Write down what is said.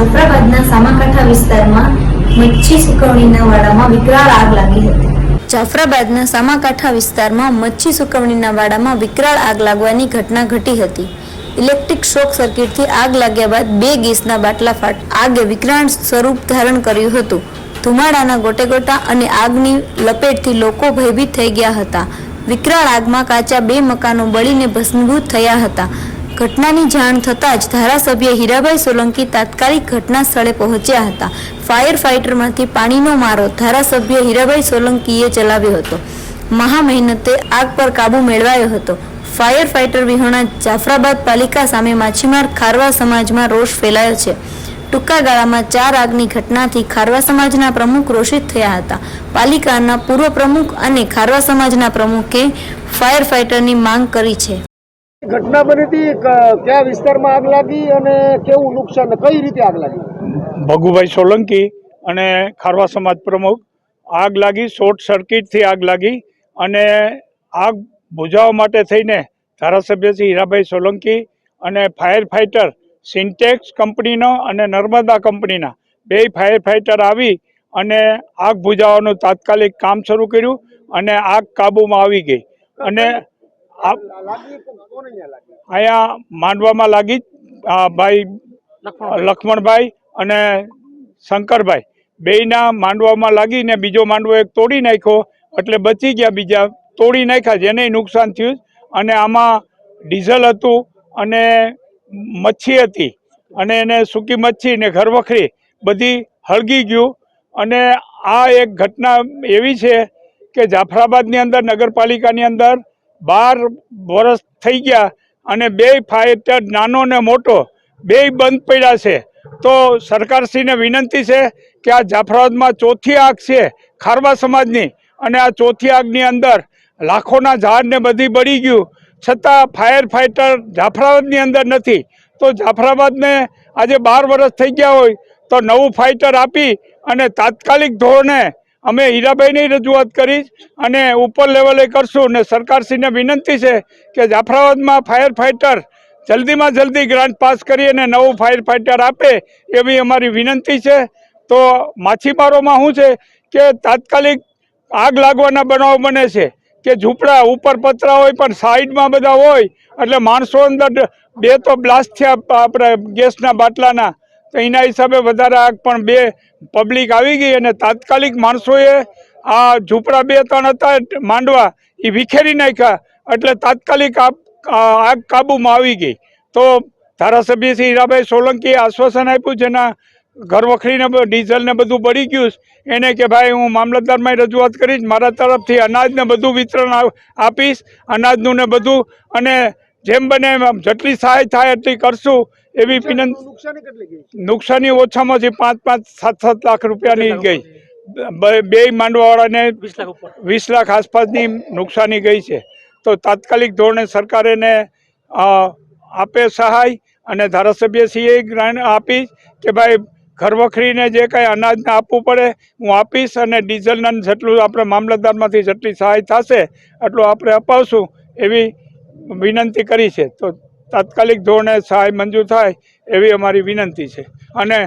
જાફરાબાદના સામાકાંઠા વિસ્તારમાં મચ્છી સુકવણીના વાડામાં વિકરાળ આગ લાગી હતી. જાફરાબાદના સામાકાંઠા વિસ્તારમાં મચ્છી સુકવણીના વાડામાં વિકરાળ આગ લાગવાની ઘટના ઘટી હતી. ઇલેક્ટ્રિક શોક સર્કિટથી આગ લાગ્યા બાદ બે ગેસના બાટલા ફાટ આગે વિકરાળ સ્વરૂપ ધારણ કર્યું હતું. ધુમાડાના ગોટેગોટા અને આગની લપેટથી લોકો ભયભીત થઈ ગયા હતા. વિકરાળ આગમાં કાચા બે મકાનો બળીને ભસ્મીભૂત થયા હતા. ઘટનાની જાણ થતાં જ ધારાસભ્ય હીરાભાઈ સોલંકી તાત્કાલિક ઘટના સ્થળે પહોંચ્યા હતા. ફાયર ફાઇટરમાંથી પાણીનો મારો ધારાસભ્ય હીરાભાઈ સોલંકીએ ચલાવ્યો હતો. મહા મહેનતે આગ પર કાબુ મેળવાયો હતો. ફાયર ફાઇટર વિહોણા જાફરાબાદ પાલિકા સામે માછીમાર ખારવા સમાજમાં રોષ ફેલાયો છે. ટૂંકા ગાળામાં ચાર આગની ઘટનાથી ખારવા સમાજના પ્રમુખ રોષિત થયા હતા. પાલિકાના પૂર્વ પ્રમુખ અને ખારવા સમાજના પ્રમુખે ફાયર ફાઇટરની માંગ કરી છે. ઘટના બની હતી. કયા વિસ્તારમાં આગ લાગી અને કેવું નુકસાન, કઈ રીતે આગ લાગી? ભગુભાઈ સોલંકી અને ખારવા સમાજ પ્રમુખ. આગ લાગી, શોર્ટ સર્કિટથી આગ લાગી અને આગ બુઝાવવા માટે થઈને ધારાસભ્ય શ્રી હીરાભાઈ સોલંકી અને ફાયર ફાઇટર સિન્ટેક્સ કંપનીનો અને નર્મદા કંપનીના બે ફાયર ફાઇટર આવી અને આગ બુઝાવવાનું તાત્કાલિક કામ શરૂ કર્યું અને આગ કાબૂમાં આવી ગઈ. અને અહીંયા માંડવામાં લાગી આ ભાઈ લક્ષ્મણભાઈ અને શંકરભાઈ. બેયના માંડવામાં લાગીને બીજો માંડવો એક તોડી નાખ્યો એટલે બચી ગયા બીજા. તોડી નાખ્યા જેને નુકસાન થયું અને આમાં ડીઝલ હતું અને મચ્છી હતી. અને એને સૂકી મચ્છી ને ઘરવખરી બધી હળગી ગયું. અને આ એક ઘટના એવી છે કે જાફરાબાદની અંદર નગરપાલિકાની અંદર બાર વર્ષ થઈ ગયા અને બે ફાઇટર નાનો ને મોટો, બે બંધ પડ્યા છે. તો સરકારશ્રીને વિનંતી છે કે આ જાફરાબાદમાં ચોથી આગ છે, ખારવા સમાજની. અને આ ચોથી આગની અંદર લાખોના ઝાડને બધી બળી ગયું. છતાં ફાયર ફાઇટર જાફરાબાદની અંદર નથી. તો જાફરાબાદને આજે બાર વર્ષ થઈ ગયા હોય તો નવું ફાઇટર આપી અને તાત્કાલિક ધોરણે અમે હીરાભાઈની રજૂઆત કરી અને ઉપર લેવલે કરશું ને સરકારશ્રીને વિનંતી છે કે જાફરાબાદમાં ફાયર ફાઇટર જલ્દીમાં જલ્દી ગ્રાન્ટ પાસ કરી અને નવું ફાયર ફાઇટર આપે એવી અમારી વિનંતી છે. તો માછીમારોમાં શું છે કે તાત્કાલિક આગ લાગવાના બનાવ બને છે કે ઝૂંપડા ઉપર પતરા હોય પણ સાઈડમાં બધા હોય એટલે માણસો અંદર બે તો બ્લાસ્ટ થયા આપણે ગેસના બાટલાના તો એના હિસાબે વધારે આગ પણ બે પબ્લિક આવી ગઈ અને તાત્કાલિક માણસોએ આ ઝૂંપડા બે ત્રણ હતા માંડવા, એ વિખેરી નાખ્યા એટલે તાત્કાલિક આગ કાબૂમાં આવી ગઈ તો ધારાસભ્ય શ્રી હીરાભાઈ સોલંકીએ આશ્વાસન આપ્યું જેના ઘરવખરીને વખરીને ડીઝલને બધું બળી ગયું. એને કે ભાઈ હું મામલતદારમાં રજૂઆત કરીશ, મારા તરફથી અનાજને બધું વિતરણ આપીશ, અનાજનું ને બધું, અને જેમ બને જેટલી સહાય થાય એટલી કરશું એવી વિનંતી નુકસાની કેટલી ગઈ? નુકસાની ઓછામાં ઓછી પાંચ પાંચ સાત સાત લાખ રૂપિયાની ગઈ. બ- બે માંડવાવાળાને વીસ લાખ આસપાસની નુકસાની ગઈ છે. તો તાત્કાલિક ધોરણે સરકાર એને આપે સહાય અને ધારાસભ્યશ્રીએ ગ્રાન્ટ આપી કે ભાઈ ઘરવખરીને જે કાંઈ અનાજને આપવું પડે હું આપીશ અને ડીઝલના જેટલું આપણે મામલતદારમાંથી જેટલી સહાય થશે એટલું આપણે અપાવશું એવી વિનંતી કરી છે. તો તાત્કાલિક ધોરણે સહાય મંજૂર થાય એવી અમારી વિનંતી છે. અને